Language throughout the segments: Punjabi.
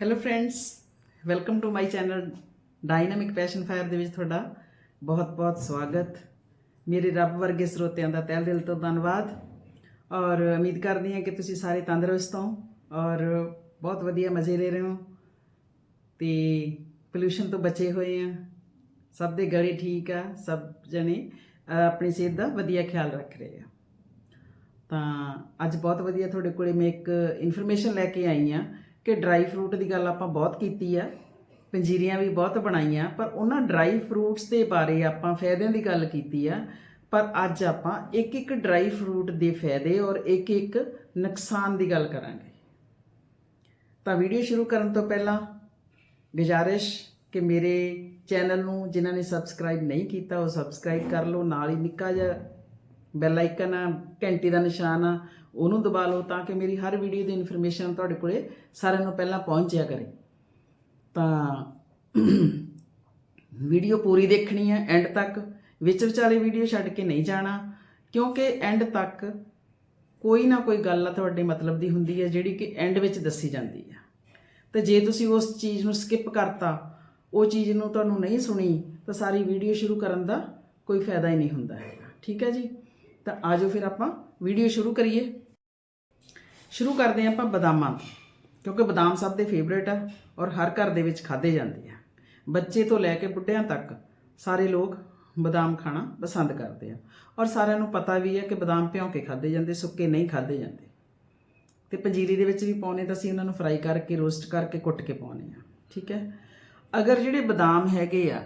Hello friends welcome to my channel dynamic passion fire ਦੇ ਵਿੱਚ ਤੁਹਾਡਾ ਬਹੁਤ-ਬਹੁਤ ਸਵਾਗਤ। ਮੇਰੇ ਰੱਬ ਵਰਗੇ ਸਰੋਤਿਆਂ ਦਾ ਤਹਿ ਦਿਲ ਤੋਂ ਧੰਨਵਾਦ। ਔਰ ਉਮੀਦ ਕਰਦੀ ਹਾਂ ਕਿ ਤੁਸੀਂ ਸਾਰੇ ਤੰਦਰੁਸਤ ਹੋ ਔਰ ਬਹੁਤ ਵਧੀਆ ਮਜ਼ੇ ਲੈ ਰਹੇ ਹੋ। ਤੇ ਪੋਲੂਸ਼ਨ ਤੋਂ ਬਚੇ ਹੋਏ ਆ ਸਭ ਦੇ ਗਲੇ ਠੀਕ ਆ, ਸਭ ਜਣੇ ਆਪਣੀ ਸਿਹਤ ਦਾ ਵਧੀਆ ਖਿਆਲ ਰੱਖ ਰਹੇ ਆ। ਤਾਂ ਅੱਜ ਬਹੁਤ ਵਧੀਆ ਤੁਹਾਡੇ ਕੋਲੇ ਮੈਂ ਇੱਕ ਇਨਫੋਰਮੇਸ਼ਨ ਲੈ ਕੇ ਆਈ ਆ ਕਿ ਡਰਾਈ ਫਰੂਟ ਦੀ ਗੱਲ ਆਪਾਂ ਬਹੁਤ ਕੀਤੀ ਆ, ਪੰਜੀਰੀਆਂ ਵੀ ਬਹੁਤ ਬਣਾਈਆਂ, ਪਰ ਉਹਨਾਂ ਡਰਾਈ ਫਰੂਟਸ ਦੇ ਬਾਰੇ ਆਪਾਂ ਫਾਇਦਿਆਂ ਦੀ ਗੱਲ ਕੀਤੀ ਆ, ਪਰ ਅੱਜ ਆਪਾਂ ਇੱਕ ਇੱਕ ਡਰਾਈ ਫਰੂਟ ਦੇ ਫਾਇਦੇ ਔਰ ਇੱਕ ਇੱਕ ਨੁਕਸਾਨ ਦੀ ਗੱਲ ਕਰਾਂਗੇ। ਤਾਂ ਵੀਡੀਓ ਸ਼ੁਰੂ ਕਰਨ ਤੋਂ ਪਹਿਲਾਂ ਗੁਜ਼ਾਰਿਸ਼ ਕਿ ਮੇਰੇ ਚੈਨਲ ਨੂੰ ਜਿਨ੍ਹਾਂ ਨੇ ਸਬਸਕ੍ਰਾਈਬ ਨਹੀਂ ਕੀਤਾ, ਉਹ ਸਬਸਕ੍ਰਾਈਬ ਕਰ ਲਓ, ਨਾਲ ਹੀ ਨਿੱਕਾ ਜਿਹਾ ਬੈਲ ਆਈਕਨ ਆ, ਘੰਟੀ ਦਾ ਨਿਸ਼ਾਨ ਆ, ਉਹਨੂੰ ਦਬਾ ਲਓ ਤਾਂ ਕਿ ਮੇਰੀ ਹਰ ਵੀਡੀਓ ਦੀ ਇਨਫੋਰਮੇਸ਼ਨ ਤੁਹਾਡੇ ਕੋਲੇ ਸਾਰਿਆਂ ਨੂੰ ਪਹਿਲਾਂ ਪਹੁੰਚਿਆ ਕਰੇ। ਤਾਂ ਵੀਡੀਓ ਪੂਰੀ ਦੇਖਣੀ ਹੈ ਐਂਡ ਤੱਕ। ਵਿੱਚ ਵਿਚਾਲੇ ਵੀਡੀਓ ਛੱਡ ਕੇ ਨਹੀਂ ਜਾਣਾ, ਕਿਉਂਕਿ ਐਂਡ ਤੱਕ ਕੋਈ ਨਾ ਕੋਈ ਗੱਲ ਆ ਤੁਹਾਡੇ ਮਤਲਬ ਦੀ ਹੁੰਦੀ ਹੈ ਜਿਹੜੀ ਕਿ ਐਂਡ ਵਿੱਚ ਦੱਸੀ ਜਾਂਦੀ ਹੈ ਤੇ ਜੇ ਤੁਸੀਂ ਉਸ ਚੀਜ਼ ਨੂੰ ਸਕਿਪ ਕਰਤਾ, ਉਹ ਚੀਜ਼ ਨੂੰ ਤੁਹਾਨੂੰ ਨਹੀਂ ਸੁਣੀ, ਤਾਂ ਸਾਰੀ ਵੀਡੀਓ ਸ਼ੁਰੂ ਕਰਨ ਦਾ ਕੋਈ ਫਾਇਦਾ ਹੀ ਨਹੀਂ ਹੁੰਦਾ। ਹੈਗਾ ਠੀਕ ਹੈ ਜੀ? ਤਾਂ ਆਜੋ ਫਿਰ ਆਪਾਂ ਵੀਡੀਓ ਸ਼ੁਰੂ ਕਰੀਏ। ਸ਼ੁਰੂ ਕਰਦੇ ਹਾਂ ਆਪਾਂ ਬਦਾਮਾਂ ਤੋਂ ਕਿਉਂਕਿ ਬਦਾਮ ਸਭ ਦੇ ਫੇਵਰੇਟ ਆ ਔਰ ਹਰ ਘਰ ਦੇ ਵਿੱਚ ਖਾਦੇ ਜਾਂਦੇ ਆ। ਬੱਚੇ ਤੋਂ ਲੈ ਕੇ ਬੁੱਢਿਆਂ ਤੱਕ ਸਾਰੇ ਲੋਕ ਬਦਾਮ ਖਾਣਾ ਪਸੰਦ ਕਰਦੇ ਆ। ਔਰ ਸਾਰਿਆਂ ਨੂੰ ਪਤਾ ਵੀ ਹੈ ਕਿ ਬਦਾਮ ਭਿਉਂ ਕੇ ਖਾਦੇ ਜਾਂਦੇ, ਸੁੱਕੇ ਨਹੀਂ ਖਾਦੇ ਜਾਂਦੇ। ਤੇ ਪੰਜੀਰੀ ਦੇ ਵਿੱਚ ਵੀ ਪਾਉਨੇ ਤਾਂ ਅਸੀਂ ਉਹਨਾਂ ਨੂੰ ਫਰਾਈ ਕਰਕੇ ਰੋਸਟ ਕਰਕੇ ਕੁੱਟ ਕੇ ਪਾਉਨੇ ਆ। ਠੀਕ ਹੈ? ਅਗਰ ਜਿਹੜੇ ਬਦਾਮ ਹੈਗੇ ਆ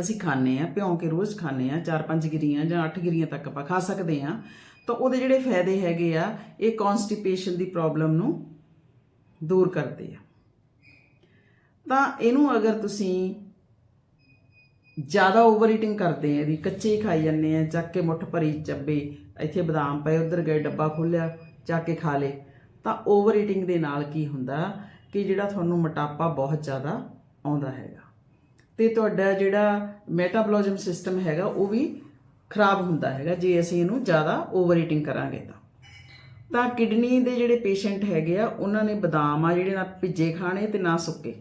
ਅਸੀਂ ਖਾਣੇ ਆ ਭਿਉਂ ਕੇ ਰੋਜ਼ ਖਾਣੇ ਆ 4-5 ਗਿਰੀਆਂ ਜਾਂ 8 ਗਿਰੀਆਂ ਤੱਕ ਆਪਾਂ ਖਾ ਸਕਦੇ ਆ ਤਾਂ ਉਹਦੇ ਜਿਹੜੇ ਫਾਇਦੇ ਹੈਗੇ ਆ, ਇਹ ਕਨਸਟੀਪੇਸ਼ਨ ਦੀ ਪ੍ਰੋਬਲਮ ਨੂੰ ਦੂਰ ਕਰਦੇ ਆ। ਤਾਂ ਇਹਨੂੰ ਅਗਰ ਤੁਸੀਂ ਜ਼ਿਆਦਾ ਓਵਰ ਈਟਿੰਗ ਕਰਦੇ ਆ, ਇਹਦੀ ਕੱਚੇ ਹੀ ਖਾਈ ਜਾਂਦੇ ਆ, ਚੱਕ ਕੇ ਮੁੱਠ ਭਰੀ ਚੱਬੇ, ਇੱਥੇ ਬਦਾਮ ਪਏ, ਉਧਰ ਗਏ, ਡੱਬਾ ਖੋਲਿਆ ਚੱਕ ਕੇ ਖਾ ਲੇ ਤਾਂ ਓਵਰ ਈਟਿੰਗ ਦੇ ਨਾਲ ਕੀ ਹੁੰਦਾ ਕਿ ਜਿਹੜਾ ਤੁਹਾਨੂੰ ਮੋਟਾਪਾ ਬਹੁਤ ਜ਼ਿਆਦਾ ਆਉਂਦਾ ਹੈਗਾ। ਤੇ ਤੁਹਾਡਾ ਜਿਹੜਾ ਮੈਟਾਬੋਲਿਜ਼ਮ ਸਿਸਟਮ ਹੈਗਾ, ਉਹ ਵੀ ਖਰਾਬ ਹੁੰਦਾ ਹੈਗਾ, ਜੇ ਅਸੀਂ ਇਹਨੂੰ ਜ਼ਿਆਦਾ ਓਵਰ ਈਟਿੰਗ ਕਰਾਂਗੇ ਤਾਂ। ਤਾਂ ਕਿਡਨੀ ਦੇ ਜਿਹੜੇ ਪੇਸ਼ੈਂਟ ਹੈਗੇ ਆ, ਉਹਨਾਂ ਨੇ ਬਦਾਮ ਆ ਜਿਹੜੇ ਨਾ ਭਿੱਜੇ ਖਾਣੇ ਤੇ ਨਾ ਸੁੱਕੇ।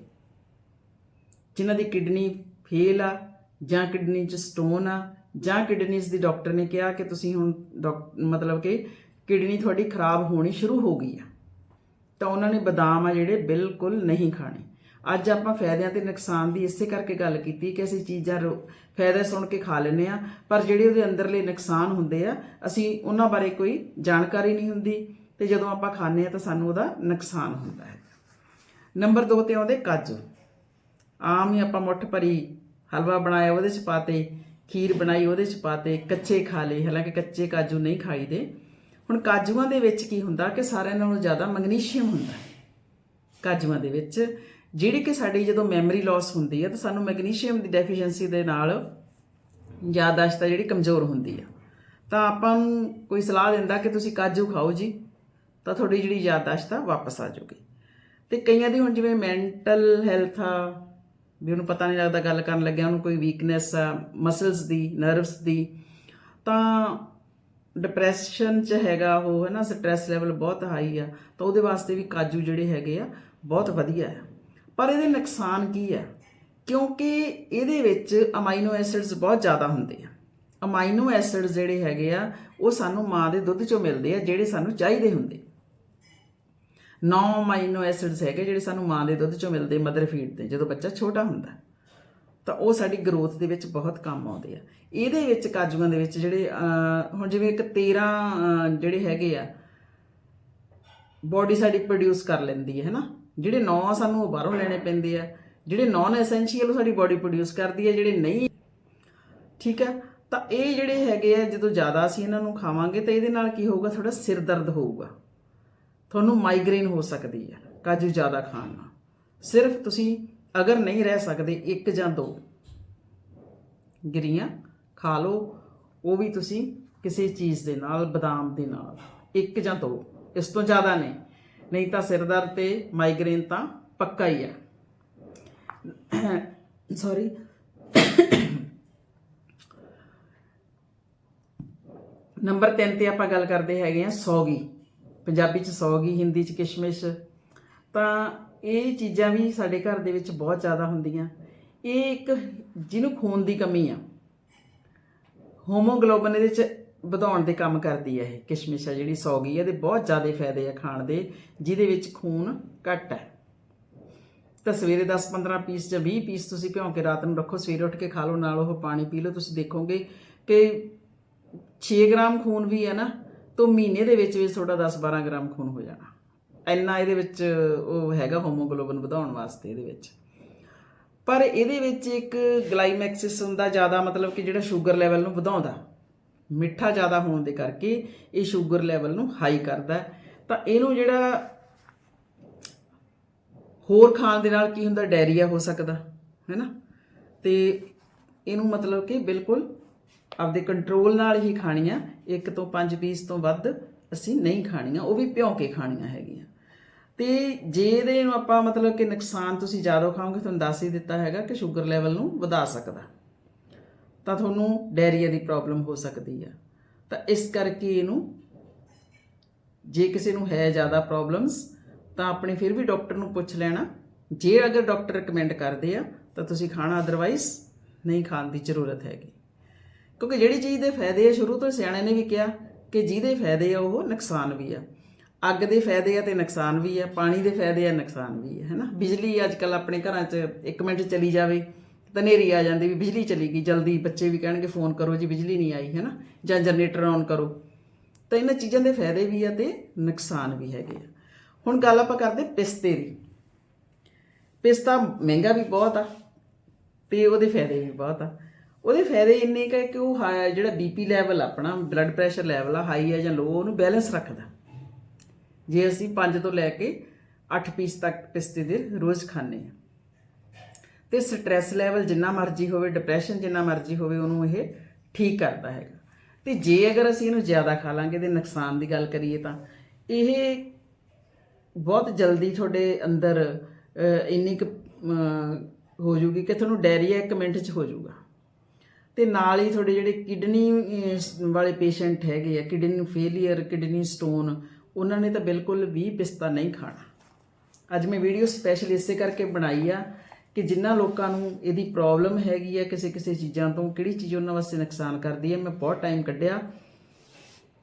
ਜਿਨ੍ਹਾਂ ਦੀ ਕਿਡਨੀ ਫੇਲ ਆ, ਜਾਂ ਕਿਡਨੀ 'ਚ ਸਟੋਨ ਆ, ਜਾਂ ਕਿਡਨੀਜ਼ ਦੀ ਡਾਕਟਰ ਨੇ ਕਿਹਾ ਕਿ ਤੁਸੀਂ ਹੁਣ ਡਾਕ- ਮਤਲਬ ਕਿ ਕਿਡਨੀ ਤੁਹਾਡੀ ਖਰਾਬ ਹੋਣੀ ਸ਼ੁਰੂ ਹੋ ਗਈ ਆ। ਤਾਂ ਉਹਨਾਂ ਨੇ ਬਦਾਮ ਆ ਜਿਹੜੇ ਬਿਲਕੁਲ ਨਹੀਂ ਖਾਣੇ। ਅੱਜ ਆਪਾਂ ਫਾਇਦਿਆਂ ਤੇ ਨੁਕਸਾਨ ਦੀ ਇਸੇ ਕਰਕੇ ਗੱਲ ਕੀਤੀ ਕਿ ਅਸੀਂ ਚੀਜ਼ਾਂ ਰੋ- ਫਾਇਦੇ ਸੁਣ ਕੇ ਖਾ ਲੈਂਦੇ ਆ ਪਰ ਜਿਹੜੇ ਉਹਦੇ ਅੰਦਰਲੇ ਨੁਕਸਾਨ ਹੁੰਦੇ ਆ, ਅਸੀਂ ਉਹਨਾਂ ਬਾਰੇ ਕੋਈ ਜਾਣਕਾਰੀ ਨਹੀਂ ਹੁੰਦੀ ਤੇ ਜਦੋਂ ਆਪਾਂ ਖਾਂਦੇ ਆ ਤਾਂ ਸਾਨੂੰ ਉਹਦਾ ਨੁਕਸਾਨ ਹੁੰਦਾ ਹੈ। ਨੰਬਰ 2 ਤੇ ਆਉਂਦੇ ਕਾਜੂ। ਆਮ ਹੀ ਆਪਾਂ ਮੁੱਠ ਭਰੀ ਹਲਵਾ ਬਣਾਇਆ, ਉਹਦੇ ਚ ਪਾਤੇ ਖੀਰ ਬਣਾਈ, ਉਹਦੇ ਚ ਪਾਤੇ ਕੱਚੇ ਖਾ ਲਏ, ਹਾਲਾਂਕਿ ਕੱਚੇ ਕਾਜੂ ਨਹੀਂ ਖਾਈਦੇ। ਹੁਣ ਕਾਜੂਆਂ ਦੇ ਵਿੱਚ ਕੀ ਹੁੰਦਾ ਕਿ ਸਾਰਿਆਂ ਨਾਲੋਂ ਜ਼ਿਆਦਾ ਮੈਗਨੀਸ਼ੀਅਮ ਹੁੰਦਾ ਕਾਜੂਆਂ ਦੇ ਵਿੱਚ ਜਿਹੜੀ ਕਿ ਸਾਡੀ ਜਦੋਂ ਮੈਮਰੀ ਲਾਸ ਹੁੰਦੀ ਹੈ ਤਾਂ ਸਾਨੂੰ ਮੈਗਨੀਸ਼ੀਅਮ ਦੀ ਡੈਫੀਸ਼ੀਐਂਸੀ ਦੇ ਨਾਲ ਯਾਦਾਸ਼ਤ ਆ ਜਿਹੜੀ ਕਮਜ਼ੋਰ ਹੁੰਦੀ ਆ। ਤਾਂ ਆਪਾਂ ਨੂੰ ਕੋਈ ਸਲਾਹ ਦਿੰਦਾ ਕਿ ਤੁਸੀਂ ਕਾਜੂ ਖਾਓ ਜੀ, ਤਾਂ ਤੁਹਾਡੀ ਜਿਹੜੀ ਯਾਦਾਸ਼ਤ ਆ, ਵਾਪਸ ਆ ਜਾਊਗੀ। ਤੇ ਕਈਆਂ ਦੀ ਹੁਣ ਜਿਵੇਂ ਮੈਂਟਲ ਹੈਲਥ ਆ, ਵੀ ਉਹਨੂੰ ਪਤਾ ਨਹੀਂ ਲੱਗਦਾ ਗੱਲ ਕਰਨ ਲੱਗਿਆ, ਉਹਨੂੰ ਕੋਈ ਵੀਕਨੈਸ ਆ ਮਸਲਸ ਦੀ ਨਰਵਸ ਦੀ, ਤਾਂ ਡਿਪਰੈਸ਼ਨ ਚ ਹੈਗਾ ਉਹ ਹੈ ਨਾ ਸਟ੍ਰੈਸ ਲੈਵਲ ਬਹੁਤ ਹਾਈ ਆ, ਤਾਂ ਉਹਦੇ ਵਾਸਤੇ ਵੀ ਕਾਜੂ ਜਿਹੜੇ ਹੈਗੇ ਆ, ਬਹੁਤ ਵਧੀਆ ਆ। ਪਰ ਇਹਦੇ ਨੁਕਸਾਨ ਕੀ ਆ ਕਿਉਂਕਿ ਇਹਦੇ ਵਿੱਚ ਅਮਾਈਨੋ ਐਸਿਡਸ ਬਹੁਤ ਜ਼ਿਆਦਾ ਹੁੰਦੇ ਆ। ਅਮਾਈਨੋ ਐਸਿਡਸ ਜਿਹੜੇ ਹੈਗੇ ਆ, ਉਹ ਸਾਨੂੰ ਮਾਂ ਦੇ ਦੁੱਧ ਚੋਂ ਮਿਲਦੇ ਆ, ਜਿਹੜੇ ਸਾਨੂੰ ਚਾਹੀਦੇ ਹੁੰਦੇ। ਨੌ ਅਮਾਈਨੋ ਐਸਿਡਸ ਹੈਗੇ ਜਿਹੜੇ ਸਾਨੂੰ ਮਾਂ ਦੇ ਦੁੱਧ ਚੋਂ ਮਿਲਦੇ, ਮਦਰ ਫੀਡ ਤੇ ਜਦੋਂ ਬੱਚਾ ਛੋਟਾ ਹੁੰਦਾ। ਤਾਂ ਉਹ ਸਾਡੀ ਗਰੋਥ ਦੇ ਵਿੱਚ ਬਹੁਤ ਕੰਮ ਆਉਂਦੇ ਆ। ਇਹਦੇ ਵਿੱਚ ਕਾਜੂਆਂ ਦੇ ਵਿੱਚ ਜਿਹੜੇ ਹੁਣ ਜਿਵੇਂ ਇੱਕ 13 ਜਿਹੜੇ ਹੈਗੇ ਆ, ਬਾਡੀ ਸਾਡੀ ਪ੍ਰੋਡਿਊਸ ਕਰ ਲੈਂਦੀ ਹੈ ਹੈਨਾ ਜਿਹੜੇ ਨੌ ਆ ਸਾਨੂੰ ਉਹ ਬਾਹਰੋਂ ਲੈਣੇ ਪੈਂਦੇ ਆ, ਜਿਹੜੇ ਨਾਨ ਐਸੈਂਸ਼ੀਅਲ ਸਾਡੀ ਬਾਡੀ ਪ੍ਰੋਡਿਊਸ ਕਰਦੀ ਹੈ ਜਿਹੜੇ ਨਹੀਂ। ਠੀਕ ਹੈ ਤਾਂ ਇਹ ਜਿਹੜੇ ਹੈਗੇ ਆ, ਜਦੋਂ ਜ਼ਿਆਦਾ ਅਸੀਂ ਇਹਨਾਂ ਨੂੰ ਖਾਵਾਂਗੇ ਤਾਂ ਇਹਦੇ ਨਾਲ ਕੀ ਹੋਊਗਾ? ਥੋੜਾ ਸਿਰ ਦਰਦ ਹੋਊਗਾ। ਤੁਹਾਨੂੰ ਮਾਈਗ੍ਰੇਨ ਹੋ ਸਕਦੀ ਹੈ ਕਾਜੂ ਜ਼ਿਆਦਾ ਖਾਣ ਨਾਲ। ਸਿਰਫ ਤੁਸੀਂ ਅਗਰ ਨਹੀਂ ਰਹਿ ਸਕਦੇ, ਇੱਕ ਜਾਂ ਦੋ ਗਿਰੀਆਂ ਖਾ ਲਓ, ਉਹ ਵੀ ਤੁਸੀਂ ਕਿਸੇ ਚੀਜ਼ ਦੇ ਨਾਲ, ਬਦਾਮ ਦੇ ਨਾਲ, ਇੱਕ ਜਾਂ ਦੋ, ਇਸ ਤੋਂ ਜ਼ਿਆਦਾ ਨਹੀਂ। ਨਹੀਂ ਤਾਂ ਸਿਰ ਦਰਦ ਤੇ ਮਾਈਗ੍ਰੇਨ ਤਾਂ ਪੱਕਾ ਹੀ ਆ। ਸੌਰੀ ਨੰਬਰ 3 ਤੇ ਆਪਾਂ ਗੱਲ ਕਰਦੇ ਹੈਗੇ ਆ ਸੌਗੀ। ਪੰਜਾਬੀ ਚ ਸੌਗੀ, ਹਿੰਦੀ ਚ ਕਿਸ਼ਮਿਸ਼। ਤਾਂ ਇਹ ਚੀਜ਼ਾਂ ਵੀ ਸਾਡੇ ਘਰ ਦੇ ਵਿੱਚ ਬਹੁਤ ਜ਼ਿਆਦਾ ਹੁੰਦੀਆਂ। ਇਹ ਇੱਕ ਜਿਹਨੂੰ ਖੂਨ ਦੀ ਕਮੀ ਆ। ਹੋਮੋਗਲੋਬਨ ਇਹਦੇ ਚ ਵਧਾਉਣ ਦੇ ਕੰਮ ਕਰਦੀ ਹੈ ਇਹ। ਕਿਸ਼ਮਿਸ਼ ਆ ਜਿਹੜੀ ਸੌਗੀ ਹੈ ਇਹਦੇ ਬਹੁਤ ਜ਼ਿਆਦਾ ਫਾਇਦੇ ਆ ਖਾਣ ਦੇ, ਜਿਹਦੇ ਵਿੱਚ ਖੂਨ ਘੱਟ ਹੈ ਤਾਂ ਸਵੇਰੇ 10-15 ਪੀਸ ਜਾਂ 20 ਪੀਸ ਤੁਸੀਂ ਭਿਉਂ ਕੇ ਰਾਤ ਨੂੰ ਰੱਖੋ, ਸਵੇਰੇ ਉੱਠ ਕੇ ਖਾ ਲਓ, ਨਾਲ ਉਹ ਪਾਣੀ ਪੀ ਲਓ, ਤੁਸੀਂ ਦੇਖੋਗੇ ਕਿ 6 ਗ੍ਰਾਮ ਖੂਨ ਵੀ ਹੈ ਨਾ, ਤਾਂ ਮਹੀਨੇ ਦੇ ਵਿੱਚ ਵੀ ਤੁਹਾਡਾ 10-12 ਗ੍ਰਾਮ ਖੂਨ ਹੋ ਜਾਣਾ। ਇੰਨਾ ਇਹਦੇ ਵਿੱਚ ਉਹ ਹੈਗਾ ਹੋਮੋਗਲੋਬਿਨ ਵਧਾਉਣ ਵਾਸਤੇ ਇਹਦੇ ਵਿੱਚ। ਪਰ ਇਹਦੇ ਵਿੱਚ ਇੱਕ ਗਲਾਈਮੈਕਸਿਸ ਹੁੰਦਾ ਜ਼ਿਆਦਾ ਮਤਲਬ ਕਿ ਜਿਹੜਾ ਸ਼ੂਗਰ ਲੈਵਲ ਨੂੰ ਵਧਾਉਂਦਾ। ਮਿੱਠਾ ਜ਼ਿਆਦਾ ਹੋਣ ਦੇ ਕਰਕੇ ਇਹ ਸ਼ੂਗਰ ਲੈਵਲ ਨੂੰ ਹਾਈ ਕਰਦਾ ਤਾਂ ਇਹਨੂੰ ਜਿਹੜਾ ਹੋਰ ਖਾਣ ਦੇ ਨਾਲ ਕੀ ਹੁੰਦਾ? ਡਾਇਰੀਆ ਹੋ ਸਕਦਾ ਹੈ ਨਾ ਤੇ ਇਹਨੂੰ ਮਤਲਬ ਕਿ ਬਿਲਕੁਲ ਆਪਦੇ ਕੰਟਰੋਲ ਨਾਲ ਹੀ ਖਾਣੀਆਂ, ਇੱਕ ਤੋਂ ਪੰਜ ਪੀਸ ਤੋਂ ਵੱਧ ਅਸੀਂ ਨਹੀਂ ਖਾਣੀਆਂ, ਉਹ ਵੀ ਭਿਉਂ ਕੇ ਖਾਣੀਆਂ ਹੈਗੀਆਂ। ਤੇ ਜੇ ਇਹਦੇ ਨੂੰ ਆਪਾਂ ਮਤਲਬ ਕਿ ਨੁਕਸਾਨ ਤੁਸੀਂ ਜ਼ਿਆਦਾ ਖਾਓਗੇ, ਤੁਹਾਨੂੰ ਦੱਸ ਹੀ ਦਿੱਤਾ ਹੈਗਾ ਕਿ ਸ਼ੂਗਰ ਲੈਵਲ ਨੂੰ ਵਧਾ ਸਕਦਾ। ਤਾਂ ਤੁਹਾਨੂੰ ਡਾਇਰੀਆ ਦੀ ਪ੍ਰੋਬਲਮ ਹੋ ਸਕਦੀ ਆ। ਤਾਂ ਇਸ ਕਰਕੇ ਇਹਨੂੰ ਜੇ ਕਿਸੇ ਨੂੰ ਹੈ ਜ਼ਿਆਦਾ ਪ੍ਰੋਬਲਮਸ ਤਾਂ ਆਪਣੇ ਫਿਰ ਵੀ ਡਾਕਟਰ ਨੂੰ ਪੁੱਛ ਲੈਣਾ। ਜੇ ਅਗਰ ਡਾਕਟਰ ਰეკਮੈਂਡ ਕਰਦੇ ਆ, ਤਾਂ ਤੁਸੀਂ ਖਾਣਾ ਅਦਰਵਾਈਜ਼ ਨਹੀਂ ਖਾਣ ਦੀ ਜ਼ਰੂਰਤ ਹੈਗੀ। ਕਿਉਂਕਿ ਜਿਹੜੀ ਚੀਜ਼ ਦੇ ਫਾਇਦੇ ਆ, ਸ਼ੁਰੂ ਤੋਂ ਸਿਆਣੇ ਨੇ ਵੀ ਕਿਹਾ ਕਿ ਜਿਹਦੇ ਫਾਇਦੇ ਆ, ਉਹ ਨੁਕਸਾਨ ਵੀ ਆ। ਅੱਗ ਦੇ ਫਾਇਦੇ ਆ ਤੇ ਨੁਕਸਾਨ ਵੀ ਆ, ਪਾਣੀ ਦੇ ਫਾਇਦੇ ਆ, ਨੁਕਸਾਨ ਵੀ ਆ ਹੈਨਾ ਬਿਜਲੀ ਅੱਜ ਕੱਲ ਆਪਣੇ ਘਰਾਂ 'ਚ 1 ਮਿੰਟ ਚਲੀ ਜਾਵੇ। ਤਾਂ ਆ ਜਾਂਦੀ ਵੀ ਬਿਜਲੀ ਚਲੀ ਗਈ, ਜਲਦੀ ਬੱਚੇ ਵੀ ਕਹਿਣਗੇ ਫੋਨ ਕਰੋ ਜੀ, ਬਿਜਲੀ ਨਹੀਂ ਆਈ, ਹੈਨਾ? ਜਾਂ ਜਨਰੇਟਰ ਆਨ ਕਰੋ। ਤਾਂ ਇਹਨਾਂ ਚੀਜ਼ਾਂ ਦੇ ਫਾਇਦੇ ਵੀ ਆ ਤੇ ਨੁਕਸਾਨ ਵੀ ਹੈਗੇ ਆ। ਹੁਣ ਗੱਲ ਆਪਾਂ ਕਰਦੇ ਪਿਸਤੇ ਦੀ। ਪਿਸਤਾ ਮਹਿੰਗਾ ਵੀ ਬਹੁਤ ਆ ਤੇ ਉਹਦੇ ਫਾਇਦੇ ਵੀ ਬਹੁਤ ਆ। ਉਹਦੇ ਫਾਇਦੇ ਇੰਨੇ ਕੁ ਹੈ ਕਿ ਉਹ ਹਾਈ- ਜਿਹੜਾ ਬੀਪੀ ਲੈਵਲ ਆਪਣਾ ਬਲੱਡ ਪ੍ਰੈਸ਼ਰ ਲੈਵਲ ਆ ਹਾਈ ਆ ਜਾਂ ਲੋ ਉਹਨੂੰ ਬੈਲੈਂਸ ਰੱਖਦਾ। ਜੇ ਅਸੀਂ 5 ਤੋਂ ਲੈ ਕੇ 8 ਪੀਸ ਤੱਕ ਪਿਸਤੇ ਦੇ ਰੋਜ਼ ਖਾਂਦੇ ਆ। ਤੇ ਸਟ੍ਰੈਸ ਲੈਵਲ ਜਿੰਨਾ ਮਰਜ਼ੀ ਹੋਵੇ ਡਿਪਰੈਸ਼ਨ ਜਿੰਨਾ ਮਰਜ਼ੀ ਹੋਵੇ ਉਹਨੂੰ ਇਹ ਠੀਕ ਕਰਦਾ ਹੈਗਾ। ਤੇ ਜੇ ਅਗਰ ਅਸੀਂ ਇਹਨੂੰ ਜ਼ਿਆਦਾ ਖਾ ਲਾਂਗੇ ਤੇ ਨੁਕਸਾਨ ਦੀ ਗੱਲ ਕਰੀਏ ਤਾਂ ਇਹ ਬਹੁਤ ਜਲਦੀ ਤੁਹਾਡੇ ਅੰਦਰ ਇੰਨੀ ਕੁ ਅਹ, ਹੋ ਜੂਗੀ ਕਿ ਤੁਹਾਨੂੰ ਡਾਇਰੀਆ 1 ਮਿੰਟ 'ਚ ਹੋ ਜਾਊਗਾ ਤੇ ਨਾਲ ਹੀ ਤੁਹਾਡੇ ਜਿਹੜੇ ਕਿਡਨੀ ਵਾਲੇ ਪੇਸ਼ੈਂਟ ਹੈਗੇ ਆ ਕਿਡਨੀ ਫੇਲਿਅਰ ਕਿਡਨੀ ਸਟੋਨ ਉਹਨਾਂ ਨੇ ਤਾਂ ਬਿਲਕੁਲ ਵੀ ਪਿਸਤਾ ਨਹੀਂ ਖਾਣਾ। ਅੱਜ ਮੈਂ ਵੀਡੀਓ ਸਪੈਸ਼ਲ ਇਸੇ ਕਰਕੇ ਬਣਾਈ ਆ ਕਿ ਜਿਨ੍ਹਾਂ ਲੋਕਾਂ ਨੂੰ ਇਹਦੀ ਪ੍ਰੋਬਲਮ ਹੈਗੀ ਹੈ ਕਿਸੇ ਕਿਸੇ ਚੀਜ਼ਾਂ ਤੋਂ, ਕਿਹੜੀ ਚੀਜ਼ ਉਹਨਾਂ ਵਾਸਤੇ ਨੁਕਸਾਨ ਕਰਦੀ ਹੈ, ਮੈਂ ਬਹੁਤ ਟਾਈਮ ਕੱਢਿਆ।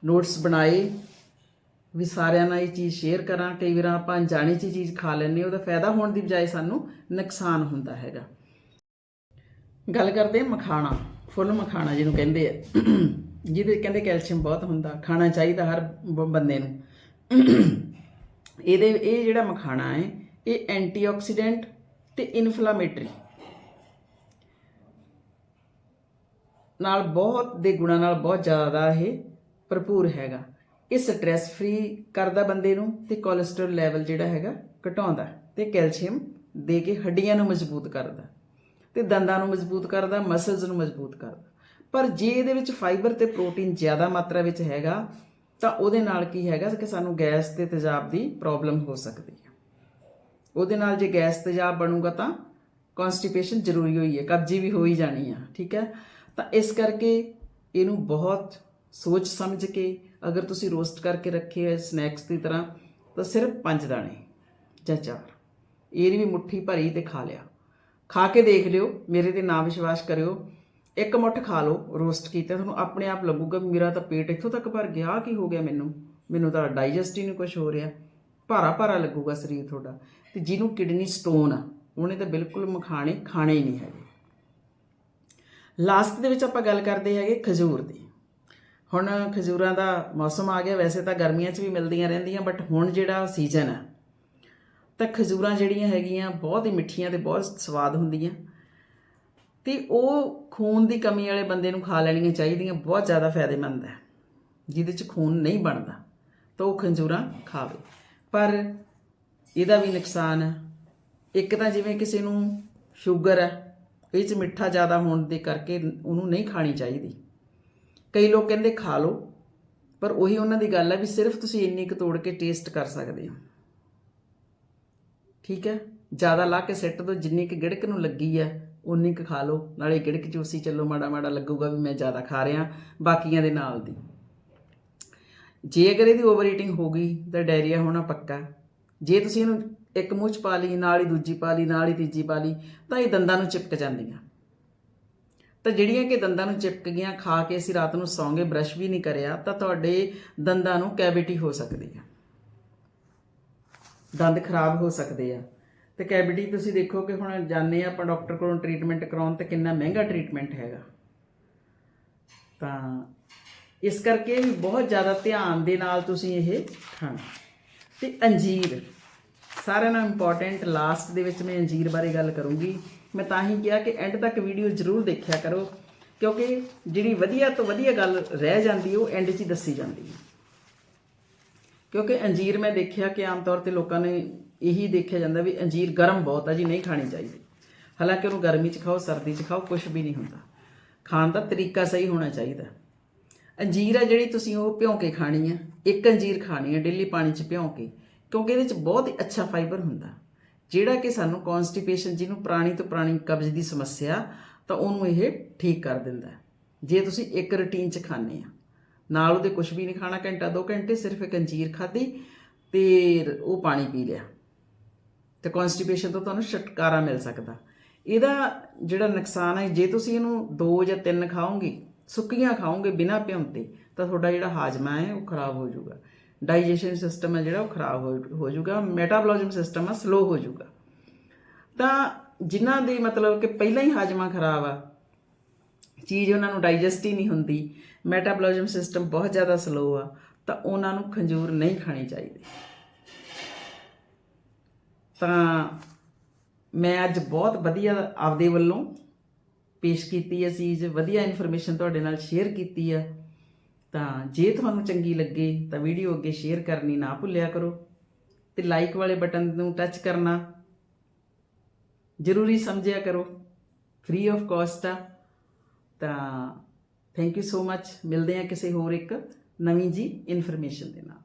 ਨੋਟਸ ਬਣਾਏ ਵੀ ਸਾਰਿਆਂ ਨਾਲ ਇਹ ਚੀਜ਼ ਸ਼ੇਅਰ ਕਰਾਂ। ਕਈ ਵਾਰ ਆਪਾਂ ਅਣਜਾਣੀ 'ਚ ਹੀ ਚੀਜ਼ ਖਾ ਲੈਂਦੇ ਉਹਦਾ ਫਾਇਦਾ ਹੋਣ ਦੀ ਬਜਾਏ ਸਾਨੂੰ ਨੁਕਸਾਨ ਹੁੰਦਾ ਹੈਗਾ। ਗੱਲ ਕਰਦੇ ਹਾਂ ਮਖਾਣਾ, ਫੁੱਲ ਮਖਾਣਾ ਜਿਹਨੂੰ ਕਹਿੰਦੇ ਆ। ਜਿਹਦੇ ਕਹਿੰਦੇ ਕੈਲਸ਼ੀਅਮ ਬਹੁਤ ਹੁੰਦਾ, ਖਾਣਾ ਚਾਹੀਦਾ ਹਰ ਬ- ਬੰਦੇ ਨੂੰ। ਇਹਦੇ, ਇਹ ਜਿਹੜਾ ਮਖਾਣਾ ਹੈ, ਇਹ ਐਂਟੀਆਕਸੀਡੈਂਟ ਤੇ ਇਨਫਲਾਮੇਟਰੀ ਨਾਲ ਬਹੁਤ, ਦੇ ਗੁਣਾਂ ਨਾਲ ਬਹੁਤ ਜ਼ਿਆਦਾ ਇਹ ਭਰਪੂਰ ਹੈਗਾ। ਇਹ ਸਟ੍ਰੈਸ ਫ੍ਰੀ ਕਰਦਾ ਬੰਦੇ ਨੂੰ ਤੇ ਕੋਲੇਸਟ੍ਰੋਲ ਲੈਵਲ ਜਿਹੜਾ ਹੈਗਾ ਘਟਾਉਂਦਾ ਤੇ ਕੈਲਸ਼ੀਅਮ ਦੇ ਕੇ ਹੱਡੀਆਂ ਨੂੰ ਮਜ਼ਬੂਤ ਕਰਦਾ। ਤੇ ਦੰਦਾਂ ਨੂੰ ਮਜ਼ਬੂਤ ਕਰਦਾ ਮਸਲਸ ਨੂੰ ਮਜ਼ਬੂਤ ਕਰਦਾ। ਪਰ ਜੇ ਇਹਦੇ ਵਿੱਚ ਫਾਈਬਰ ਤੇ ਪ੍ਰੋਟੀਨ ਜ਼ਿਆਦਾ ਮਾਤਰਾ ਵਿੱਚ ਹੈਗਾ, ਤਾਂ ਉਹਦੇ ਨਾਲ ਕੀ ਹੈਗਾ ਕਿ ਸਾਨੂੰ ਗੈਸ ਤੇ ਤੇਜ਼ਾਬ ਦੀ ਪ੍ਰੋਬਲਮ ਹੋ ਸਕਦੀ ਹੈ। ਉਹਦੇ ਨਾਲ ਜੇ ਗੈਸ ਤੇਜ਼ਾਬ ਬਣੂਗਾ ਤਾਂ ਕਨਸਟੀਪੇਸ਼ਨ ਜ਼ਰੂਰੀ ਹੋਈ ਹੈ, ਕਬਜੀ ਵੀ ਹੋ ਹੀ ਜਾਣੀ ਆ, ਠੀਕ ਹੈ? ਤਾਂ ਇਸ ਕਰਕੇ ਇਹਨੂੰ ਬਹੁਤ ਸੋਚ ਸਮਝ ਕੇ ਅਗਰ ਤੁਸੀਂ ਰੋਸਟ ਕਰਕੇ ਰੱਖੇ ਹੈ ਸਨੈਕਸ ਦੀ ਤਰ੍ਹਾਂ, ਤਾਂ ਸਿਰਫ ਪੰਜ ਦਾਣੇ ਜਾਂ ਚਾਰ। ਇਹਦੀ ਵੀ ਮੁੱਠੀ ਭਰੀ ਤੇ ਖਾ ਲਿਆ। ਖਾ ਕੇ ਦੇਖ ਲਿਓ, ਮੇਰੇ ਤੇ ਨਾ ਵਿਸ਼ਵਾਸ ਕਰਿਓ। ਇੱਕ ਮੁੱਠ ਖਾ ਲਓ, ਰੋਸਟ ਕੀਤਾ, ਤੁਹਾਨੂੰ ਆਪਣੇ ਆਪ ਲੱਗੂਗਾ ਵੀ ਮੇਰਾ ਤਾਂ ਪੇਟ ਇੱਥੋਂ ਤੱਕ ਭਰ ਗਿਆ, ਆਹ ਕੀ ਹੋ ਗਿਆ ਮੈਨੂੰ? ਮੈਨੂੰ ਤਾਂ ਡਾਈਜੈਸਟ ਹੀ ਨਹੀਂ ਕੁਝ ਹੋ ਰਿਹਾ। ਭਾਰਾ ਭਾਰਾ ਲੱਗੂਗਾ ਸਰੀਰ ਤੁਹਾਡਾ ਤੇ ਜਿਹਨੂੰ ਕਿਡਨੀ ਸਟੋਨ ਆ, ਉਹਨੇ ਤਾਂ ਬਿਲਕੁਲ ਮਖਾਣੇ ਖਾਣੇ ਹੀ ਨਹੀਂ ਹੈਗੇ। ਲਾਸਟ ਦੇ ਵਿੱਚ ਆਪਾਂ ਗੱਲ ਕਰਦੇ ਹੈਗੇ ਖਜੂਰ ਦੀ। ਹੁਣ ਖਜੂਰਾਂ ਦਾ ਮੌਸਮ ਆ ਗਿਆ, ਵੈਸੇ ਤਾਂ ਗਰਮੀਆਂ 'ਚ ਵੀ ਮਿਲਦੀਆਂ ਰਹਿੰਦੀਆਂ ਬਟ ਹੁਣ ਜਿਹੜਾ ਸੀਜ਼ਨ ਆ, ਤਾਂ ਖਜੂਰਾਂ ਜਿਹੜੀਆਂ ਹੈਗੀਆਂ ਬਹੁਤ ਹੀ ਮਿੱਠੀਆਂ ਤੇ ਬਹੁਤ ਸਵਾਦ ਹੁੰਦੀਆਂ। ਤੇ ਉਹ ਖੂਨ ਦੀ ਕਮੀ ਵਾਲੇ ਬੰਦੇ ਨੂੰ ਖਾ ਲੈਣੀਆਂ ਚਾਹੀਦੀਆਂ, ਬਹੁਤ ਜ਼ਿਆਦਾ ਫਾਇਦੇਮੰਦ ਹੈ। ਜਿਹਦੇ 'ਚ ਖੂਨ ਨਹੀਂ ਬਣਦਾ, ਤਾਂ ਉਹ ਖੰਜੂਰਾਂ ਖਾਵੇ। ਪਰ ਇਹਦਾ ਵੀ ਨੁਕਸਾਨ ਹੈ। ਇੱਕ ਤਾਂ ਜਿਵੇਂ ਕਿਸੇ ਨੂੰ ਸ਼ੂਗਰ ਹੈ, ਇਹ 'ਚ ਮਿੱਠਾ ਜ਼ਿਆਦਾ ਹੋਣ ਦੇ ਕਰਕੇ ਉਹਨੂੰ ਨਹੀਂ ਖਾਣੀ ਚਾਹੀਦੀ। ਕਈ ਲੋਕ ਕਹਿੰਦੇ ਖਾ ਲਓ, ਪਰ ਉਹੀ ਉਹਨਾਂ ਦੀ ਗੱਲ ਹੈ ਵੀ ਸਿਰਫ ਤੁਸੀਂ ਇੰਨੀ ਕੁ ਤੋੜ ਕੇ ਟੇਸਟ ਕਰ ਸਕਦੇ ਹੋ। ਠੀਕ ਹੈ? ਜ਼ਿਆਦਾ ਲਾ ਕੇ ਸਿੱਟ ਦੋ, ਜਿੰਨੀ ਕੁ ਗਿੜਕ ਨੂੰ ਲੱਗੀ ਹੈ ਉਨੀ ਕੁ ਖਾ ਲਓ। ਨਾਲੇ ਗਿੜਕ ਚੂਸੀ ਚੱਲੋ ਮਾੜਾ ਮਾੜਾ ਲੱਗੂਗਾ ਵੀ ਮੈਂ ਜ਼ਿਆਦਾ ਖਾ ਰਿਹਾ, ਬਾਕੀਆਂ ਦੇ ਨਾਲ ਦੀ। ਜੇ ਅਗਰ ਇਹਦੀ ਓਵਰ ਈਟਿੰਗ ਹੋ ਗਈ, ਤਾਂ ਡਾਇਰੀਆ ਹੋਣਾ ਪੱਕਾ। ਜੇ ਤੁਸੀਂ ਇਹਨੂੰ ਇੱਕ ਮੂੰਹ 'ਚ ਪਾ ਲਈ, ਨਾਲ ਹੀ ਦੂਜੀ ਪਾ ਲਈ, ਨਾਲ ਹੀ ਤੀਜੀ ਪਾ ਲਈ, ਤਾਂ ਇਹ ਦੰਦਾਂ ਨੂੰ ਚਿਪਕ ਜਾਂਦੀਆਂ। ਤਾਂ ਜਿਹੜੀਆਂ ਕਿ ਦੰਦਾਂ ਨੂੰ ਚਿਪਕ ਗਈਆਂ, ਖਾ ਕੇ ਅਸੀਂ ਰਾਤ ਨੂੰ ਸੌਂਗੇ ਬ੍ਰਸ਼ ਵੀ ਨਹੀਂ ਕਰਿਆ, ਤਾਂ ਤੁਹਾਡੇ ਦੰਦਾਂ ਨੂੰ ਕੈਵਿਟੀ ਹੋ ਸਕਦੀ ਆ। ਦੰਦ ਖਰਾਬ ਹੋ ਸਕਦੇ ਆ। ਤੇ ਕੈਵਿਟੀ ਤੁਸੀਂ ਦੇਖੋ ਕਿ ਹੁਣ ਜਾਂਦੇ ਆ ਆਪਾਂ ਡਾਕਟਰ ਕੋਲੋਂ ਟ੍ਰੀਟਮੈਂਟ ਕਰਾਉਣ, ਤੇ ਕਿੰਨਾ ਮਹਿੰਗਾ ਟ੍ਰੀਟਮੈਂਟ ਹੈਗਾ। ਤਾਂ ਇਸ ਕਰਕੇ ਵੀ ਬਹੁਤ ਜ਼ਿਆਦਾ ਧਿਆਨ ਦੇ ਨਾਲ ਤੁਸੀਂ ਇਹ ਖਾਣਾ। ਤੇ ਅੰਜੀਰ ਸਾਰਿਆਂ ਨਾਲੋਂ ਇੰਪੋਰਟੈਂਟ ਲਾਸਟ ਦੇ ਵਿੱਚ ਮੈਂ ਅੰਜੀਰ ਬਾਰੇ ਗੱਲ ਕਰੂੰਗੀ। ਮੈਂ ਤਾਂ ਹੀ ਕਿਹਾ ਕਿ ਐਂਡ ਤੱਕ ਵੀਡੀਓ ਜ਼ਰੂਰ ਦੇਖਿਆ ਕਰੋ ਕਿਉਂਕਿ ਜਿਹੜੀ ਵਧੀਆ ਤੋਂ ਵਧੀਆ ਗੱਲ ਰਹਿ ਜਾਂਦੀ ਹੈ, ਉਹ ਐਂਡ 'ਚ ਹੀ ਦੱਸੀ ਜਾਂਦੀ ਹੈ। ਕਿਉਂਕਿ ਅੰਜੀਰ ਮੈਂ ਦੇਖਿਆ ਕਿ ਆਮ ਤੌਰ ਤੇ ਲੋਕਾਂ ਨੇ ਇਹੀ ਦੇਖਿਆ ਜਾਂਦਾ ਵੀ ਅੰਜੀਰ ਗਰਮ ਬਹੁਤ ਆ ਜੀ ਨਹੀਂ ਖਾਣੀ ਚਾਹੀਦੀ। ਹਾਲਾਂਕਿ ਉਹਨੂੰ ਗਰਮੀ 'ਚ ਖਾਓ ਸਰਦੀ 'ਚ ਖਾਓ ਕੁਝ ਵੀ ਨਹੀਂ ਹੁੰਦਾ। ਖਾਣ ਦਾ ਤਰੀਕਾ ਸਹੀ ਹੋਣਾ ਚਾਹੀਦਾ। ਅੰਜੀਰ ਆ ਜਿਹੜੀ ਤੁਸੀਂ ਉਹ ਭਿਉਂ ਕੇ ਖਾਣੀ ਆ। ਇੱਕ ਅੰਜੀਰ ਖਾਣੀ ਆ ਡੇਲੀ ਪਾਣੀ 'ਚ ਭਿਉਂ ਕੇ, ਕਿਉਂਕਿ ਇਹਦੇ 'ਚ ਬਹੁਤ ਹੀ ਅੱਛਾ ਫਾਈਬਰ ਹੁੰਦਾ। ਜਿਹੜਾ ਕਿ ਸਾਨੂੰ ਕਨਸਟੀਪੇਸ਼ਨ ਜਿਹਨੂੰ ਪੁਰਾਣੀ ਤੋਂ ਪੁਰਾਣੀ ਕਬਜ਼ ਦੀ ਸਮੱਸਿਆ, ਤਾਂ ਉਹਨੂੰ ਇਹ ਠੀਕ ਕਰ ਦਿੰਦਾ ਜੇ ਤੁਸੀਂ ਇੱਕ ਰੁਟੀਨ 'ਚ ਖਾਣੇ ਆ, ਨਾਲ ਉਹਦੇ ਕੁਝ ਵੀ ਨਹੀਂ ਖਾਣਾ, ਘੰਟਾ 2 ਘੰਟੇ ਸਿਰਫ ਇੱਕ ਅੰਜੀਰ ਖਾਧੀ ਤੇ ਉਹ ਪਾਣੀ ਪੀ ਲਿਆ। ਤੇ ਕਨਸਟੀਪੇਸ਼ਨ ਤੋਂ ਤੁਹਾਨੂੰ ਛੁਟਕਾਰਾ ਮਿਲ ਸਕਦਾ। ਇਹਦਾ ਜਿਹੜਾ ਨੁਕਸਾਨ ਹੈ, ਜੇ ਤੁਸੀਂ ਇਹਨੂੰ 2 ਜਾਂ 3 ਖਾਓਗੇ ਸੁੱਕੀਆਂ ਖਾਓਗੇ ਬਿਨਾਂ ਭਿਉਂਤੇ ਤਾਂ ਤੁਹਾਡਾ ਜਿਹੜਾ ਹਾਜ਼ਮਾ ਹੈ ਉਹ ਖਰਾਬ ਹੋ ਜਾਊਗਾ। ਡਾਈਜੈਸ਼ਨ ਸਿਸਟਮ ਹੈ ਜਿਹੜਾ ਉਹ ਖਰਾਬ ਹੋ ਹੋ ਜਾਊਗਾ ਮੈਟਾਬੋਲਿਜ਼ਮ ਸਿਸਟਮ ਆ ਸਲੋ ਹੋ ਜਾਊਗਾ। ਤਾਂ ਜਿਨ੍ਹਾਂ ਦੀ ਮਤਲਬ ਕਿ ਪਹਿਲਾਂ ਹੀ ਹਾਜ਼ਮਾ ਖਰਾਬ ਆ, ਚੀਜ਼ ਉਹਨਾਂ ਨੂੰ ਡਾਈਜੈਸਟ ਹੀ ਨਹੀਂ ਹੁੰਦੀ ਮੈਟਾਬੋਲਿਜ਼ਮ ਸਿਸਟਮ ਬਹੁਤ ਜ਼ਿਆਦਾ ਸਲੋ ਆ, ਤਾਂ ਉਹਨਾਂ ਨੂੰ ਖੰਜੂਰ ਨਹੀਂ ਖਾਣੀ ਚਾਹੀਦੀ। ਤਾਂ ਮੈਂ ਅੱਜ ਬਹੁਤ ਵਧੀਆ ਆਪਦੇ ਵੱਲੋਂ ਪੇਸ਼ ਕੀਤੀ ਹੈ ਚੀਜ਼ ਵਧੀਆ ਇਨਫੋਰਮੇਸ਼ਨ ਤੁਹਾਡੇ ਨਾਲ ਸ਼ੇਅਰ ਕੀਤੀ ਆ ਤਾਂ ਜੇ ਤੁਹਾਨੂੰ ਚੰਗੀ ਲੱਗੇ ਤਾਂ ਵੀਡੀਓ ਅੱਗੇ ਸ਼ੇਅਰ ਕਰਨੀ ਨਾ ਭੁੱਲਿਆ ਕਰੋ ਤੇ ਲਾਈਕ ਵਾਲੇ ਬਟਨ ਨੂੰ ਟੱਚ ਕਰਨਾ। ਜ਼ਰੂਰੀ ਸਮਝਿਆ ਕਰੋ। ਫ੍ਰੀ ਆਫ ਕਾਸਟ ਆ। ਤਾਂ ਥੈਂਕ ਯੂ ਸੋ ਮੱਚ ਮਿਲਦੇ ਹਾਂ ਕਿਸੇ ਹੋਰ ਇੱਕ ਨਵੀਂ ਜੀ ਇਨਫੋਰਮੇਸ਼ਨ ਦੇ ਨਾਲ।